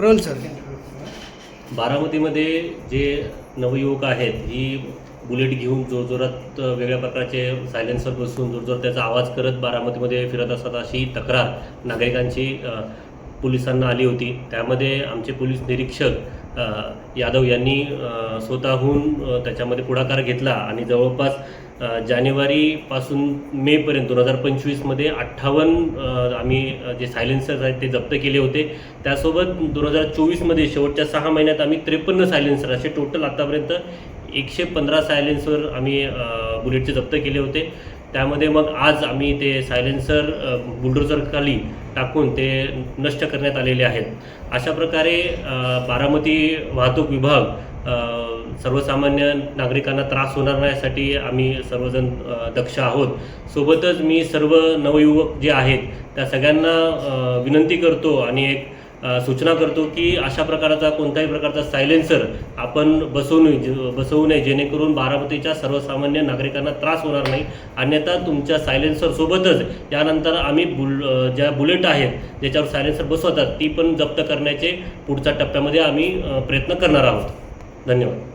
Role sir. बारामतीमध्ये जे नवयुवक आहेत ही बुलेट घेऊन जोरजोरात वेगळ्या प्रकारचे सायलेन्सर बसून जोरजोरात त्याचा आवाज करत बारामतीमध्ये फिरत असतात अशी तक्रार नागरिकांची पोलिसांना आली होती. त्यामध्ये आमचे पोलीस निरीक्षक यादव यांनी स्वतःहून त्याच्यामध्ये पुढाकार घेतला आणि जवळपास जानेवारीपासून मेपर्यंत दोन हजार पंचवीसमध्ये अठ्ठावन्न आम्ही जे सायलेन्सर्स आहेत ते जप्त केले होते. त्यासोबत दोन हजार चोवीसमध्ये शेवटच्या सहा महिन्यात आम्ही त्रेपन्न सायलेन्सर असे टोटल आत्तापर्यंत एकशे पंधरा सायलेन्सवर आम्ही बुलेटचे जप्त केले होते. त्यामध्ये मग आज आम्ही ते सायलेन्सर बुलडोजरखाली बुलडोझरखाली टाकून ते नष्ट करण्यात आलेले आहेत. अशा प्रकारे बारामती वाहतूक विभाग सर्वसामान्य नागरिकांना त्रास होणार नाही यासाठी आम्ही सर्वजण दक्ष आहोत. सोबतच मी सर्व नवयुवक जे आहेत त्या सगळ्यांना विनंती करतो आणि एक सूचना करतो की अशा प्रकारचा कोणत्याही प्रकारचा सायलेन्सर आपण बसवू नये बसवू नये जेणेकरून बारामतीच्या सर्वसामान्य नागरिकांना त्रास होणार नाही. अन्यथा तुमच्या सायलेन्सरसोबतच यानंतर आम्ही बुल ज्या बुलेट आहेत ज्याच्यावर सायलेन्सर बसवतात ती पण जप्त करण्याचे पुढच्या टप्प्यामध्ये आम्ही प्रयत्न करणार आहोत. धन्यवाद.